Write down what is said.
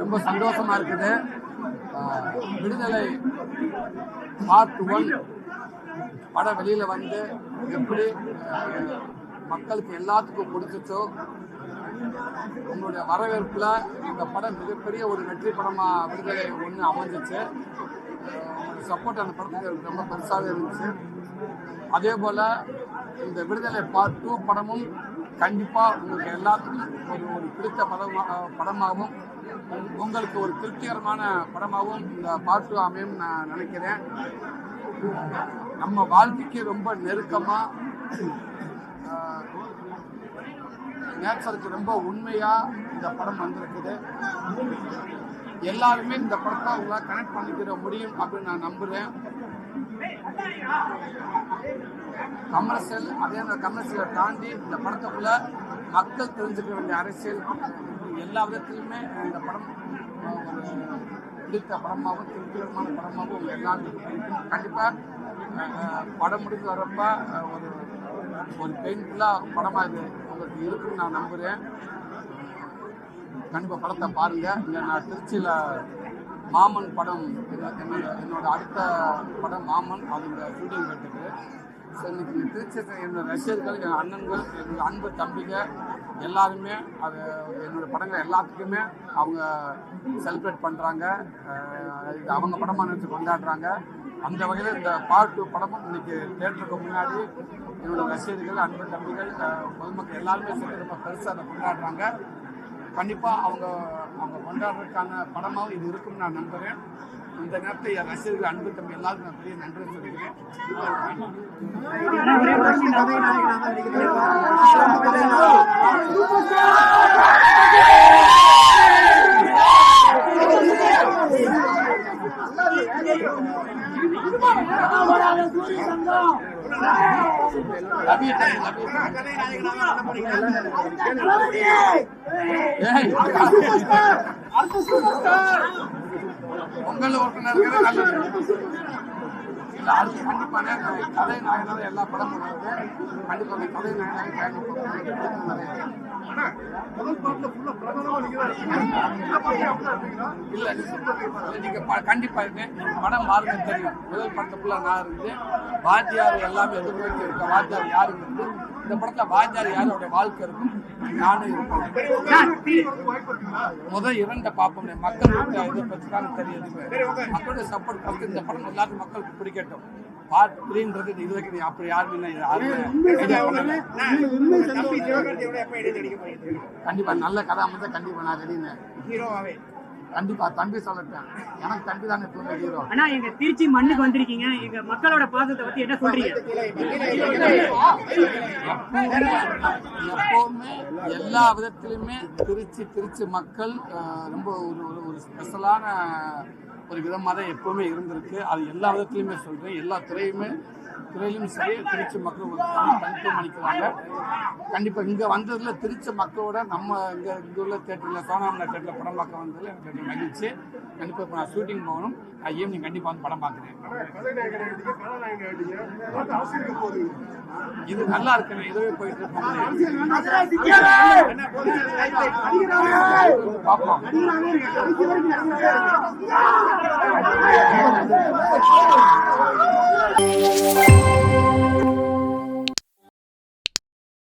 ரொம்ப சந்தோஷமா இருக்குது. விடுதலை பார்ட் ஒன் படம் வெளியில வந்து எப்படி மக்களுக்கு எல்லாத்துக்கும் பிடிச்சிச்சோ உங்களுடைய வரவேற்புல இந்த படம் மிகப்பெரிய ஒரு வெற்றி படமா விடுதலை ஒன்று அமைஞ்சிச்சு. சப்போர்ட் அந்த படத்துக்கு ரொம்ப பெருசாக இருந்துச்சு. அதே போல இந்த விடுதலை பார்ட் டூ படமும் கண்டிப்பா உங்களுக்கு எல்லாத்துக்கும் ஒரு ஒரு பிடித்த படமாக படமாகவும் உங்களுக்கு ஒரு திருப்திகரமான படமாகவும் இந்த பாட்டு அமையும் நான் நினைக்கிறேன். நம்ம வாழ்க்கைக்கு ரொம்ப நெருக்கமா நேச்சருக்கு ரொம்ப உண்மையா இந்த படம் வந்திருக்குது. எல்லாருமே இந்த படத்தை உங்களால் கனெக்ட் பண்ணிக்கிற முடியும் அப்படின்னு நான் நம்புறேன். கமர்ஷியல் அதே மாதிரி கமர்ஷியலை தாண்டி இந்த படத்துக்குள்ள மக்கள் தெரிஞ்சுக்க வேண்டிய அரசியல் எல்லா விதத்திலுமே இந்த படம் ஒரு பிடித்த படமாகவும் திருப்திகரமான படமாகவும் எல்லாருக்கும் கண்டிப்பாக படம் முடிஞ்சு வரப்ப ஒரு ஒரு பெயின்ஃபுல்லாக படமாக இது உங்களுக்கு இருக்குன்னு நான் நம்புகிறேன் கண்டிப்பாக படத்தை பாருங்க. இங்கே நான் திருச்சியில் மாமன் படம் என்னோட அடுத்த படம் மாமன் அதோட ஷூட்டிங் போயிட்டு ஸோ இன்னைக்கு திருச்சி என்னோட ரசிகர்கள் என் அண்ணன்கள் என்னோட அன்பு தம்பிங்க எல்லாருமே அது என்னோட படங்கள் எல்லாத்துக்குமே அவங்க செலிப்ரேட் பண்ணுறாங்க இது அவங்க படமாக நினச்சி கொண்டாடுறாங்க. அந்த வகையில் இந்த பார்ட் டூ படமும் இன்னைக்கு தேட்டருக்கு முன்னாடி என்னோட ரசிகர்கள் அன்பு தம்பிகள் பொதுமக்கள் எல்லாருமே சேர்ந்து ரொம்ப பெருசாக அதை கொண்டாடுறாங்க. கண்டிப்பாக அவங்க அவங்க கொண்டாடுறதுக்கான படமாகவும் இது இருக்கும்னு நான் நம்புகிறேன் இந்த நேரத்தில் என் ரசிகர்கள் அன்பு தம்பி எல்லாருக்கும் நான் பெரிய நன்றி ரவி பொங்கல் உறுப்பினர்கள் நல்லது இல்ல அது கண்டிப்பான கதை நாயனாக எல்லா படமும் கண்டிப்பாக கதை நாயனாக இல்ல, நீங்க கண்டிப்பா இருக்கு படம் பாருங்க தெரியும். முதல் படத்துக்குள்ள நான் இருந்து வாத்தியார் எல்லாமே இருக்க வாத்தியார் யாரு இருந்து இந்த படத்துல வாத்தியார் யாரோட வாழ்க்கை இருக்கும்? நானும் இருப்பேன். முதல் இரண்ட பார்ப்போம் மக்கள் இதை பற்றி தான் தெரியுது. மக்களுடைய சப்போர்ட் ஃபர்ஸ்ட் இந்த படம் எல்லாருக்கும் மக்களுக்கு பிடிக்கட்டும். பார்ட் த்ரீன்றது இது வரைக்கும் நீ அப்படி யாருமே. கண்டிப்பா நல்ல கதை அமைச்சா கண்டிப்பா நான் ரெடினேன் கண்டிப்பா தம்பி சொல்லட்டேன். எனக்கு தம்பி தானே எப்பவுமே ஹீரோ ஆனா எங்க திருச்சி மண்ணுக்கு வந்திருக்கீங்க. எங்க மக்களோட பாசத்தை பத்தி என்ன சொல்றீங்க? எப்பவுமே எல்லா விதத்திலுமே திருச்சி திருச்சி மக்கள் ரொம்ப ஒரு ஒரு ஸ்பெஷலான ஒரு விதமாக தான் எப்போவுமே இருந்திருக்கு. அது எல்லா விதத்துலையுமே சொல்கிறேன் எல்லா துறையுமே துறையிலும் சரி திருச்சி மக்கள் ஒரு தனித்துவம் அளிக்கிறாங்க. கண்டிப்பாக இங்கே வந்ததில் திருச்சி மக்களோட நம்ம இங்கே இங்கே உள்ள தேட்டரில் சோனாமலா தேட்டரில் படம் பார்க்க வந்ததில் எனக்கு கொஞ்சம் மகிழ்ச்சி. கண்டிப்பாக இப்போ நான் ஷூட்டிங் போகணும். நான் ஈவினிங் கண்டிப்பாக வந்து படம் பார்க்குறேன். இது நல்லா இருக்குண்ணே இதுவே போயிட்டு இருக்கோம் பார்ப்போம். Thank you.